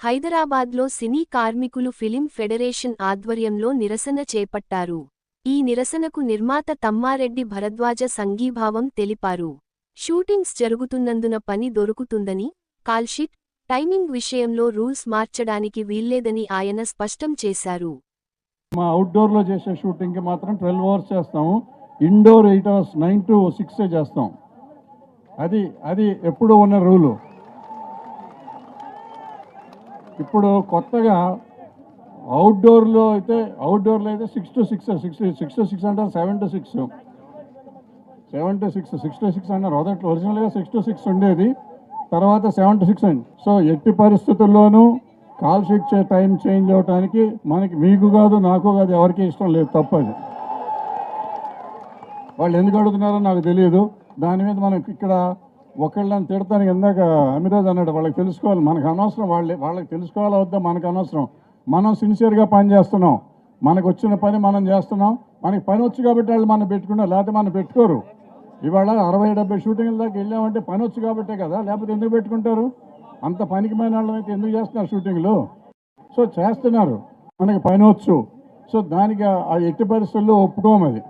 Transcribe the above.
హైదరాబాద్లో సినీ కార్మికులు film federation ఆధ్వర్యంలో నిరసన చేపట్టారు. ఈ నిరసనకు నిర్మాత తమ్మారెడ్డి భరద్వాజ సంఘీభావం తెలిపారు. షూటింగ్స్ జరుగుతున్నందున పని దొరుకుతుందని కాల్షీట్ టైమింగ్ విషయంలో రూల్స్ మార్చడానికి వీల్లేదని ఆయన స్పష్టం చేశారు. మా అవుట్డోర్లో చేసే షూటింగ్కి మాత్రం ట్వెల్వ్ అవర్స్ చేస్తాము. Indoor eight hours nine to six చేస్తాం. అది అది ఎప్పుడు ఉన్న రూలు. ఇప్పుడు కొత్తగా అవుట్డోర్లో అయితే అవుట్డోర్లో అయితే six to six six six to six అంటారు seven to six seven to six six to six అన్నారు. మొదట్లో ఒరిజినల్గా సిక్స్ టు సిక్స్ ఉండేది. తర్వాత సెవెన్ టు సిక్స్ అయింది. సో ఎట్టి పరిస్థితుల్లోనూ కాల్ షీట్ టైం చేంజ్ అవడానికి మనకి మీకు కాదు నాకు కాదు ఎవరికి ఇష్టం లేదు తప్పది. వాళ్ళు ఎందుకు అడుగుతున్నారో నాకు తెలియదు. దాని మీద మనం ఇక్కడ ఒకళ్ళని తిడతానికి ఇందాక అమిరాజ్ అన్నాడు వాళ్ళకి తెలుసుకోవాలి మనకు అనవసరం వాళ్ళే వాళ్ళకి తెలుసుకోవాలా వద్దా? మనకు అనవసరం. మనం సిన్సియర్గా పని చేస్తున్నాం మనకు వచ్చిన పని మనం చేస్తున్నాం. మనకి పని వచ్చు కాబట్టి వాళ్ళు మనం పెట్టుకున్నారు లేకపోతే మనం పెట్టుకోరు. ఇవాళ అరవై డెబ్బై షూటింగ్ల దాకా వెళ్ళామంటే పని వచ్చు కాబట్టే కదా? లేకపోతే ఎందుకు పెట్టుకుంటారు? అంత పనికి పైన వాళ్ళైతే ఎందుకు చేస్తున్నారు షూటింగ్లు? సో చేస్తున్నారు. మనకి పని వచ్చు. సో దానికి ఆ ఎట్టి పరిస్థితుల్లో ఒప్పుకోమది